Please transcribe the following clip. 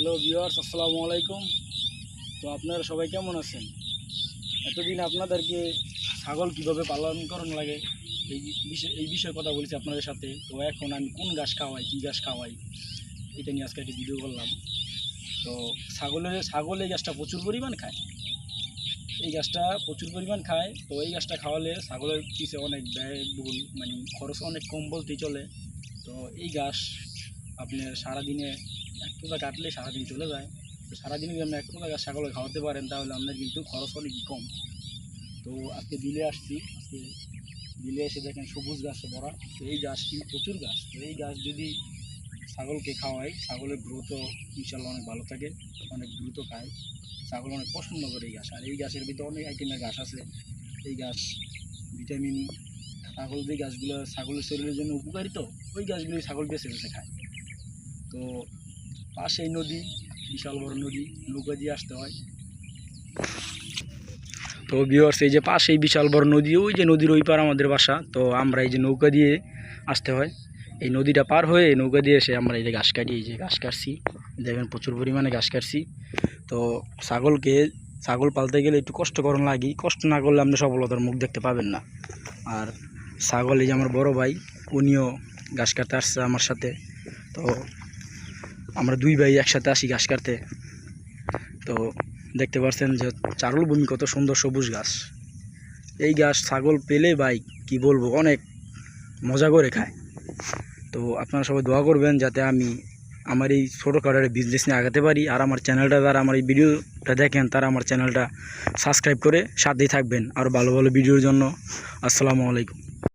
Hello viewers, আসসালামু আলাইকুম। তো আপনারা সবাই কেমন আছেন? এতদিন আপনাদেরকে ছাগল কীভাবে পালন করানো লাগে, এই বিষয় এই বিষয়ে কথা বলেছি আপনাদের সাথে। তো এখন আমি কোন ঘাস খাওয়াই, কী ঘাস খাওয়াই, এটা নিয়ে আজকে একটা ভিডিও করলাম। তো ছাগলের ছাগল এই গাছটা প্রচুর পরিমাণ খায়। এই গাছটা প্রচুর পরিমাণ খায়। তো এই গাছটা খাওয়ালে ছাগলের পিছিয়ে অনেক ব্যয়বহুল মানে খরচ অনেক কম বলতেই চলে। তো এই ঘাস আপনার সারাদিনে এক পোকা কাটলে সারাদিন চলে যায়। তো সারাদিন যদি আপনি এক পোকা গাছ ছাগলে খাওয়াতে পারেন, তাহলে আপনার কিন্তু খরচ অনেকই কম। তো আজকে বিলে আসছি, আজকে বিলে এসে দেখেন সবুজ গাছে ভরা, তো এই গাছ কিন্তু প্রচুর গাছ। তো এই গাছ যদি ছাগলকে খাওয়াই, ছাগলের গ্রোথও ইনশাল্লাহ অনেক ভালো থাকে, অনেক দ্রুত খায়। ছাগল অনেক পছন্দ করে এই গাছ। আর এই গাছের ভিতরে অনেক আইটেমের গাছ আছে। এই গাছ ভিটামিন ছাগল যে গাছগুলো, ছাগলের শরীরের জন্য উপকারী তো ওই গাছগুলোই ছাগল বেছে বেছে খায়। তো পাশেই নদী, বিশাল বড় নদী নৌকা দিয়ে আসতে হয়। তো ভিউয়ার্স এই যে পাশেই বিশাল বড় নদী, ওই যে নদীর ওই পার আমাদের বাসা, তো আমরা এই যে নৌকা দিয়ে আসতে হয়। এই নদীটা পার হয়ে নৌকা দিয়ে এসে আমরা এই যে ঘাস কাটি, এই যে ঘাস কাটছি। দেখেন প্রচুর পরিমাণে ঘাস কাটছি। তো ছাগলকে, ছাগল পালতে গেলে একটু কষ্ট করণ লাগি। কষ্ট না করলে আপনি সফলতার মুখ দেখতে পাবেন না। আর ছাগল, এই যে আমার বড় ভাই, উনিও ঘাস কাটতে আসছে আমার সাথে। তো আমরা দুই ভাই একসাথে আসি ঘাস কাটতে। তো দেখতে পাচ্ছেন যে চারুল ভূমি কত সুন্দর সবুজ ঘাস। এই ঘাস ছাগল পেলে ভাই, কি বলব, অনেক মজা করে খায়। তো আপনারা সবাই দোয়া করবেন যাতে আমি আমার এই ছোটোখাটো বিজনেস নিয়ে আগাতে পারি। আর আমার চ্যানেলটা যারা আমার এই ভিডিওটা দেখেন, তারা আমার চ্যানেলটা সাবস্ক্রাইব করে সাথেই থাকবেন। আর ভালো ভালো ভিডিওর জন্য। আসসালামু আলাইকুম।